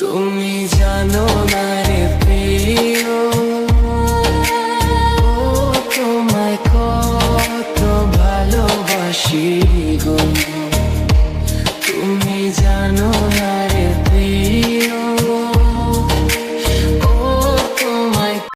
তুমি জানো না